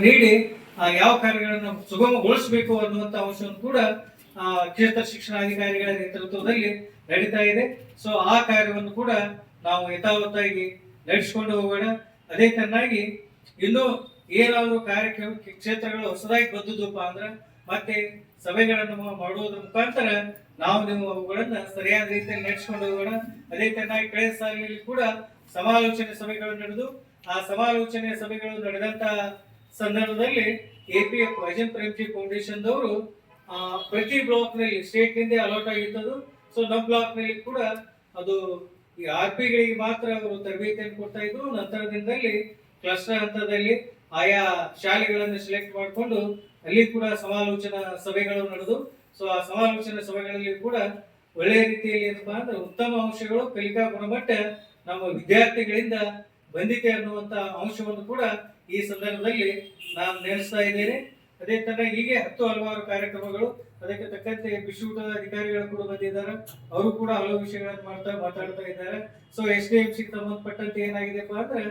ನೀಡಿ ಯಾವ ಕಾರ್ಯಗಳನ್ನು ಸುಗಮಗೊಳಿಸಬೇಕು ಅನ್ನುವಂತ ಅಂಶವನ್ನು ಕೂಡ ಕ್ಷೇತ್ರ ಶಿಕ್ಷಣಾಧಿಕಾರಿಗಳ ನೇತೃತ್ವದಲ್ಲಿ ನಡೀತಾ ಇದೆ. ಸೊ ಆ ಕಾರ್ಯವನ್ನು ಕೂಡ ನಾವು ಯಥಾವತ್ತಾಗಿ ನಡೆಸಿಕೊಂಡು ಹೋಗೋಣ. ಅದೇ ತನ್ನಾಗಿ ಇನ್ನು ಏನಾದರೂ ಕಾರ್ಯಕ್ರಮ ಕ್ಷೇತ್ರಗಳು ಹೊಸದಾಗಿ ಬಂದದಪ್ಪ ಅಂದ್ರೆ, ಮತ್ತೆ ಸಭೆಗಳನ್ನು ಮಾಡುವುದರ ಮುಖಾಂತರ ನಾವು ನಿಮ್ಮ ಅವುಗಳನ್ನ ಸರಿಯಾದ ರೀತಿಯಲ್ಲಿ ನಡೆಸಿಕೊಂಡು ಹೋಗೋಣ. ಅದೇ ತನ್ನಾಗಿ ಕಳೆದ ಸಾಲಿನಲ್ಲಿ ಕೂಡ ಸಮಾಲೋಚನೆ ಸಭೆಗಳು ನಡೆದು, ಆ ಸಮಾಲೋಚನೆ ಸಭೆಗಳು ನಡೆದಂತ ಸಂದರ್ಭದಲ್ಲಿ ಎಪಿಎಫ್ ಅಜನ್ ಪ್ರೇಮ್ಜಿ ಫೌಂಡೇಶನ್ ದವರು ಪ್ರತಿ ಬ್ಲಾಕ್ನಲ್ಲಿ ಸ್ಟೇಟ್ನಿಂದ ಅಲಾಟ್ ಆಗಿದ್ದದು ಸೊ ನಮ್ಮ ಬ್ಲಾಕ್ನಲ್ಲಿ ಕೂಡ ಅದು ಈ ಆರ್ ಪಿಗಳಿಗೆ ಮಾತ್ರ ಅವರು ತರಬೇತಿಯನ್ನು ಕೊಡ್ತಾ ಇದ್ರು. ದಿನದಲ್ಲಿ ಕ್ಲಸ್ಟರ್ ಹಂತದಲ್ಲಿ ಆಯಾ ಶಾಲೆಗಳನ್ನು ಸೆಲೆಕ್ಟ್ ಮಾಡಿಕೊಂಡು ಅಲ್ಲಿ ಕೂಡ ಸಮಾಲೋಚನಾ ಸಭೆಗಳು ನಡೆದು. ಸೊ ಆ ಸಮಾಲೋಚನಾ ಸಭೆಗಳಲ್ಲಿ ಕೂಡ ಒಳ್ಳೆಯ ರೀತಿಯಲ್ಲಿ ಏನಪ್ಪಾ ಅಂದ್ರೆ ಉತ್ತಮ ಅಂಶಗಳು ಕಲಿಕಾ ಗುಣಮಟ್ಟ ನಮ್ಮ ವಿದ್ಯಾರ್ಥಿಗಳಿಂದ ಬಂದಿದೆ ಅನ್ನುವಂತ ಅಂಶವನ್ನು ಕೂಡ ಈ ಸಂದರ್ಭದಲ್ಲಿ ನಾನು ನೆನೆಸ್ತಾ ಇದ್ದೇನೆ. ಅದೇ ತರ ಹೀಗೆ ಹತ್ತು ಹಲವಾರು ಕಾರ್ಯಕ್ರಮಗಳು, ಅದಕ್ಕೆ ತಕ್ಕಂತೆ ಬಿಶೂಟ ಅಧಿಕಾರಿಗಳು ಕೂಡ ಬಂದಿದ್ದಾರೆ. ಅವರು ಕೂಡ ಹಲವು ವಿಷಯಗಳನ್ನು ಮಾಡ್ತಾ ಮಾತಾಡ್ತಾ ಇದ್ದಾರೆ. So S D M C ಸಂಬಂಧಪಟ್ಟಂತೆ ಏನಾಗಿದೆಪ್ಪ ಅಂದ್ರೆ,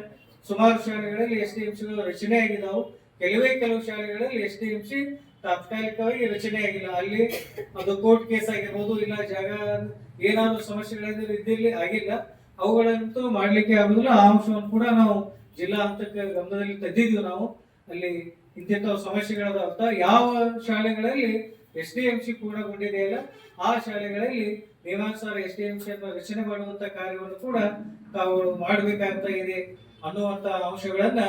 ಸುಮಾರು ಶಾಲೆಗಳಲ್ಲಿ ಎಸ್ ಡಿ ಎಂ ಸಿ ರಚನೆ ಆಗಿದ್ದಾವೆ ಕೆಲವೇ ಕೆಲವು ಶಾಲೆಗಳಲ್ಲಿ ಎಸ್ ಡಿ ಎಂ ಸಿ ತಾತ್ಕಾಲಿಕವಾಗಿ ರಚನೆ ಆಗಿಲ್ಲ. ಅಲ್ಲಿ ಅದು ಕೋರ್ಟ್ ಕೇಸ್ ಆಗಿರ್ಬೋದು, ಇಲ್ಲ ಜಾಗ ಏನಾದ್ರು ಸಮಸ್ಯೆಗಳಿಂದ ಇದ್ದಿರಲಿ, ಆಗಿಲ್ಲ. ಅವುಗಳಂತೂ ಮಾಡಲಿಕ್ಕೆ ಆಗುದಿಲ್ಲ. ಆ ಅಂಶವನ್ನು ಕೂಡ ನಾವು ಜಿಲ್ಲಾ ಹಂತಕ್ಕೆ ಗಮನದಲ್ಲಿ ತಂದಿದ್ವಿ ನಾವು. ಅಲ್ಲಿ ಇಂತಿಂತ ಸಮಸ್ಯೆಗಳ ಯಾವ ಶಾಲೆಗಳಲ್ಲಿ ಎಸ್ ಡಿ ಎಂ ಸಿ ಪೂರ್ಣಗೊಂಡಿದೆಯಲ್ಲ ಆ ಶಾಲೆಗಳಲ್ಲಿ ನಿಯಮಾನುಸಾರ ಎಸ್ ಡಿ ಎಂ ಸಿ ಅನ್ನು ರಚನೆ ಮಾಡುವಂತ ಕಾರ್ಯವನ್ನು ಕೂಡ ತಾವು ಮಾಡಬೇಕಾಗ್ತಾ ಇದೆ ಅನ್ನುವಂತ ಅಂಶಗಳನ್ನ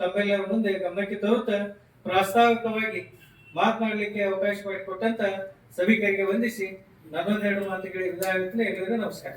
ತಮ್ಮೆಲ್ಲರ ಮುಂದೆ ಗಮನಕ್ಕೆ ತರುತ್ತಾ ಪ್ರಾಸ್ತಾವಿಕವಾಗಿ ಮಾತನಾಡಲಿಕ್ಕೆ ಅವಕಾಶ ಮಾಡಿಕೊಟ್ಟಂತ ಸಭಿಕರಿಗೆ ವಂದಿಸಿ ನನ್ನೊಂದೆರಡು ಮಾತುಗಳಿಗೆ ಇದಾಗುತ್ತೆ ಎಲ್ಲರಿಗೂ ನಮಸ್ಕಾರ.